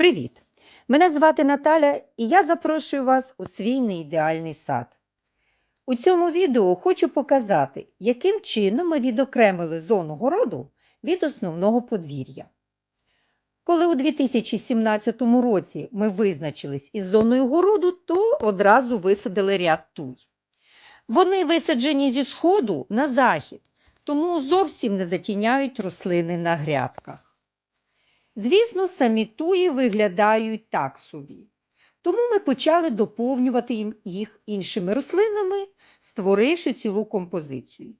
Привіт! Мене звати Наталя і я запрошую вас у свій неідеальний сад. У цьому відео хочу показати, яким чином ми відокремили зону городу від основного подвір'я. Коли у 2017 році ми визначились із зоною городу, то одразу висадили ряд туй. Вони висаджені зі сходу на захід, тому зовсім не затіняють рослини на грядках. Звісно, самі туї виглядають так собі. Тому ми почали доповнювати їх іншими рослинами, створивши цілу композицію.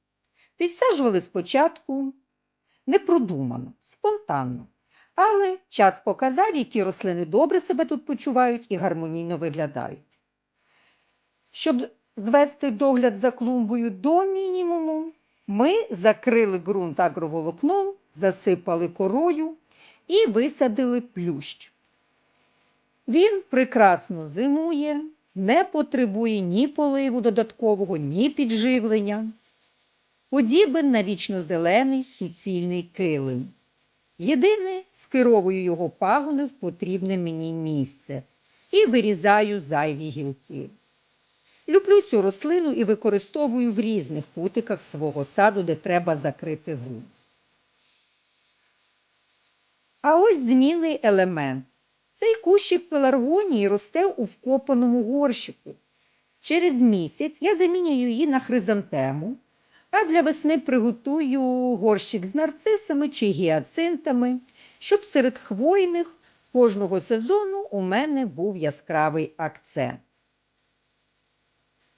Підсаджували спочатку непродумано, спонтанно. Але час показав, які рослини добре себе тут почувають і гармонійно виглядають. Щоб звести догляд за клумбою до мінімуму, ми закрили ґрунт агроволокном, засипали корою і висадили плющ. Він прекрасно зимує, не потребує ні поливу додаткового, ні підживлення. Подібен на вічнозелений суцільний килим. Єдине, скеровую його пагони в потрібне мені місце і вирізаю зайві гілки. Люблю цю рослину і використовую в різних кутиках свого саду, де треба закрити ґрунт. А ось змінний елемент. Цей кущик пеларгонії росте у вкопаному горщику. Через місяць я замінюю її на хризантему, а для весни приготую горщик з нарцисами чи гіацинтами, щоб серед хвойних кожного сезону у мене був яскравий акцент.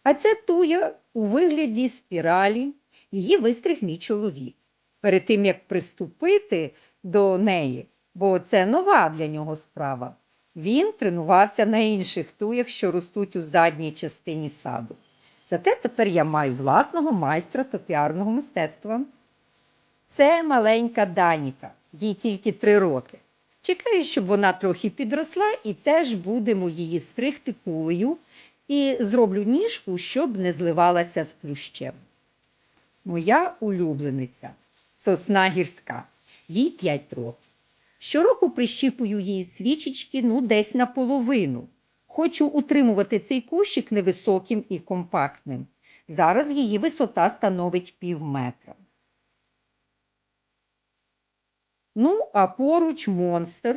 А ця туя у вигляді спіралі, її вистриг мій чоловік. Перед тим, як приступити до неї, бо це нова для нього справа, він тренувався на інших туях, що ростуть у задній частині саду. Зате тепер я маю власного майстра топіарного мистецтва. Це маленька Даніка, їй тільки три роки. Чекаю, щоб вона трохи підросла і теж будемо її стригти кулею і зроблю ніжку, щоб не зливалася з плющем. Моя улюблениця сосна гірська, їй 5 років. Щороку прищіпую їй свічечки ну, десь наполовину. Хочу утримувати цей кущик невисоким і компактним. Зараз її висота становить пів метра. Ну, а поруч монстр.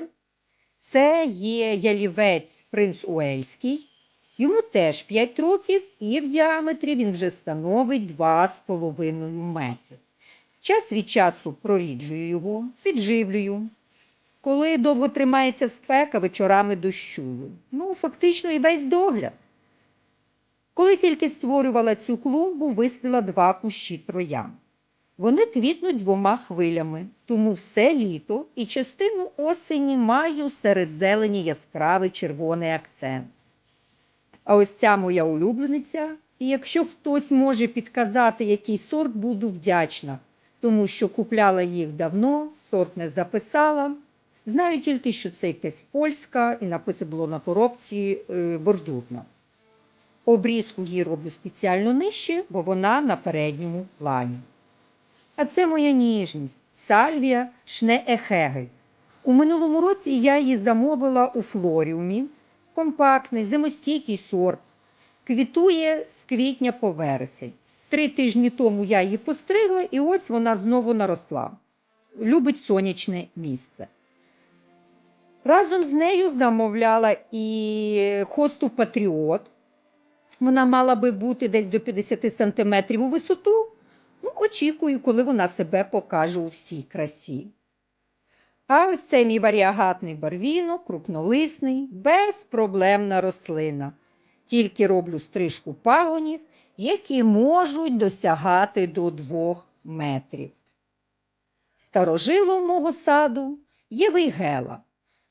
Це є ялівець принц Уельський. Йому теж 5 років і в діаметрі він вже становить 2,5 метри. Час від часу проріджую його, підживлюю. Коли довго тримається спека, вечорами дощую. Ну, фактично і весь догляд. Коли тільки створювала цю клумбу, висадила два кущі троян. Вони квітнуть двома хвилями, тому все літо і частину осені маю серед зелені яскравий червоний акцент. А ось ця моя улюблениця, і якщо хтось може підказати, який сорт, буду вдячна, тому що купляла їх давно, сорт не записала. Знаю тільки, що це якась польська, і написано було на коробці е, бордюрна. Обрізку її роблю спеціально нижче, бо вона на передньому плані. А це моя ніжність сальвія шнеехегель. У минулому році я її замовила у флоріумі. Компактний, зимостійкий сорт. Квітує з квітня по вересень. Три тижні тому я її постригла, і ось вона знову наросла. Любить сонячне місце. Разом з нею замовляла і хосту Патріот. Вона мала би бути десь до 50 см у висоту. Ну, очікую, коли вона себе покаже у всій красі. А ось це мій варіагатний барвінок, крупнолисний, безпроблемна рослина. Тільки роблю стрижку пагонів, які можуть досягати до 2 метрів. Старожилом мого саду є вейгела.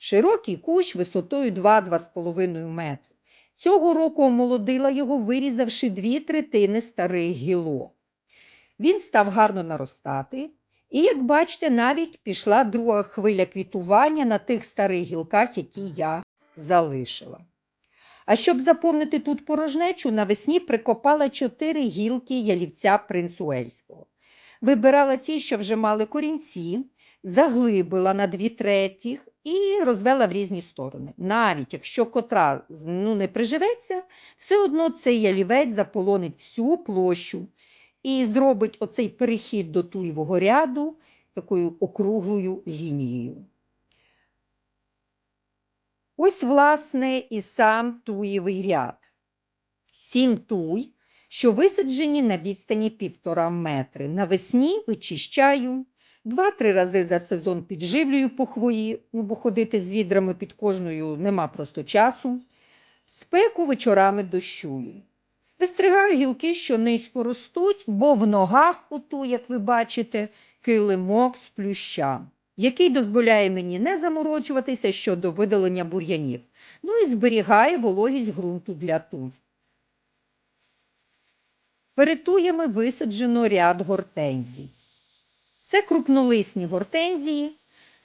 Широкий кущ висотою 2-2,5 метри. Цього року омолодила його, вирізавши дві третини старих гілок. Він став гарно наростати, і, як бачите, навіть пішла друга хвиля квітування на тих старих гілках, які я залишила. А щоб заповнити тут порожнечу, навесні прикопала чотири гілки ялівця принцуельського. Вибирала ті, що вже мали корінці, заглибила на дві третіх і розвела в різні сторони. Навіть якщо котра ну, не приживеться, все одно цей ялівець заполонить всю площу і зробить оцей перехід до туєвого ряду такою округлою лінією. Ось, власне, і сам туєвий ряд. Сім туй, що висаджені на відстані півтора метри. Навесні вичищаю, два-три рази за сезон підживлюю по хвої, ну, бо ходити з відрами під кожною нема просто часу. Спеку вечорами дощую. Вистригаю гілки, що низько ростуть, бо в ногах, оту, як ви бачите, килимок з плюща, який дозволяє мені не заморочуватися щодо видалення бур'янів, ну і зберігає вологість ґрунту для туй. Перед туями висаджено ряд гортензій. Це крупнолисні гортензії.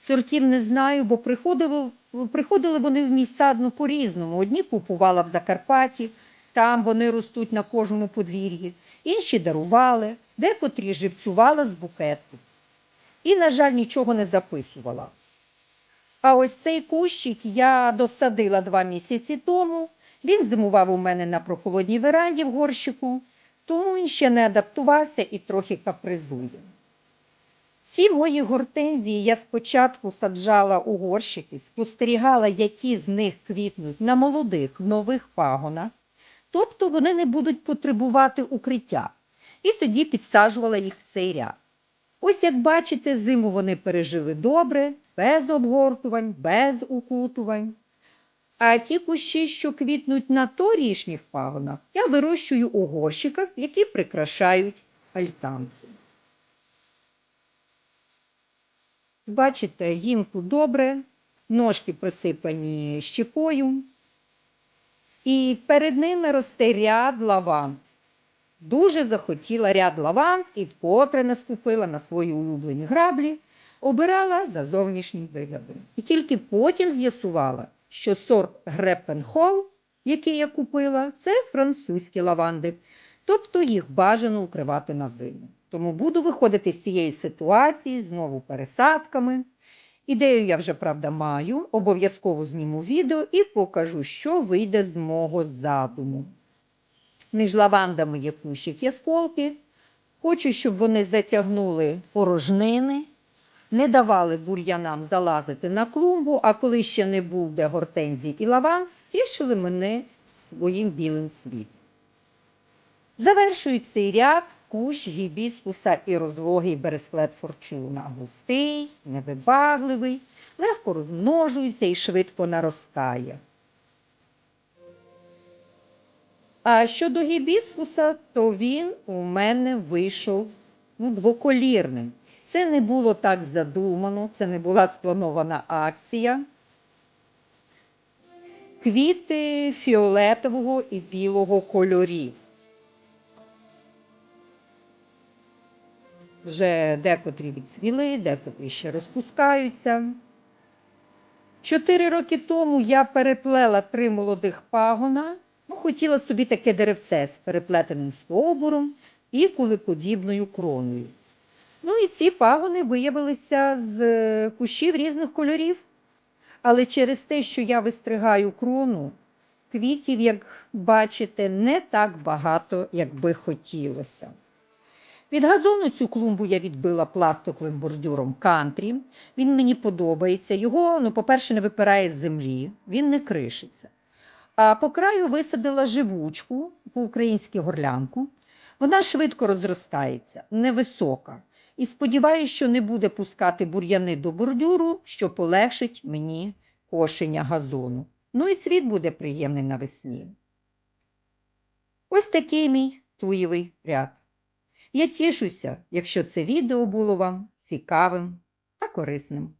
Сортів не знаю, бо приходили, приходили вони в мій сад ну, по-різному. Одні купувала в Закарпатті, там вони ростуть на кожному подвір'ї, інші дарували, декотрі живцювала з букету. І, на жаль, нічого не записувала. А ось цей кущик я досадила два місяці тому. Він зимував у мене на прохолодній веранді в горщику, тому він ще не адаптувався і трохи капризує. Всі мої гортензії я спочатку саджала у горщики, спостерігала, які з них квітнуть на молодих нових пагонах, тобто вони не будуть потребувати укриття, і тоді підсаджувала їх в цей ряд. Ось, як бачите, зиму вони пережили добре, без обгортувань, без укутувань. А ті кущі, що квітнуть на торішніх пагонах, я вирощую у горщиках, які прикрашають альтанку. Бачите, їм добре, ножки присипані щепою. І перед ними росте ряд лаванд. Дуже захотіла ряд лаванд і вкотре наступила на свої улюблені граблі, обирала за зовнішнім виглядом. І тільки потім з'ясувала, що сорт Греппенхол, який я купила, це французькі лаванди, тобто їх бажано укривати на зиму. Тому буду виходити з цієї ситуації знову пересадками. Ідею я вже, правда, маю, обов'язково зніму відео і покажу, що вийде з мого задуму. Між лавандами є кущик ясколки. Хочу, щоб вони затягнули порожнини, не давали бур'янам залазити на клумбу, а коли ще не був де гортензій і лаван, тішили мене своїм білим світом. Завершую цей ряд кущ гібіскуса і розлогий бересклет форчуна. Густий, невибагливий, легко розмножується і швидко наростає. А щодо гібіскуса, то він у мене вийшов ну, двоколірним. Це не було так задумано, це не була спланована акція. Квіти фіолетового і білого кольорів. Вже декотрі відсвіли, декотрі ще розпускаються. Чотири роки тому я переплела три молодих пагона. Ну, хотіла собі таке деревце з переплетеним стовбуром і кулеподібною кроною. Ну і ці пагони виявилися з кущів різних кольорів. Але через те, що я вистригаю крону, квітів, як бачите, не так багато, як би хотілося. Від газону цю клумбу я відбила пластиковим бордюром кантрі. Він мені подобається. Його, ну, по-перше, не випирає з землі, він не кришиться. А по краю висадила живучку, по-українськи горлянку. Вона швидко розростається, невисока. І сподіваюся, що не буде пускати бур'яни до бордюру, що полегшить мені кошення газону. Ну і цвіт буде приємний навесні. Ось такий мій туєвий ряд. Я тішуся, якщо це відео було вам цікавим та корисним.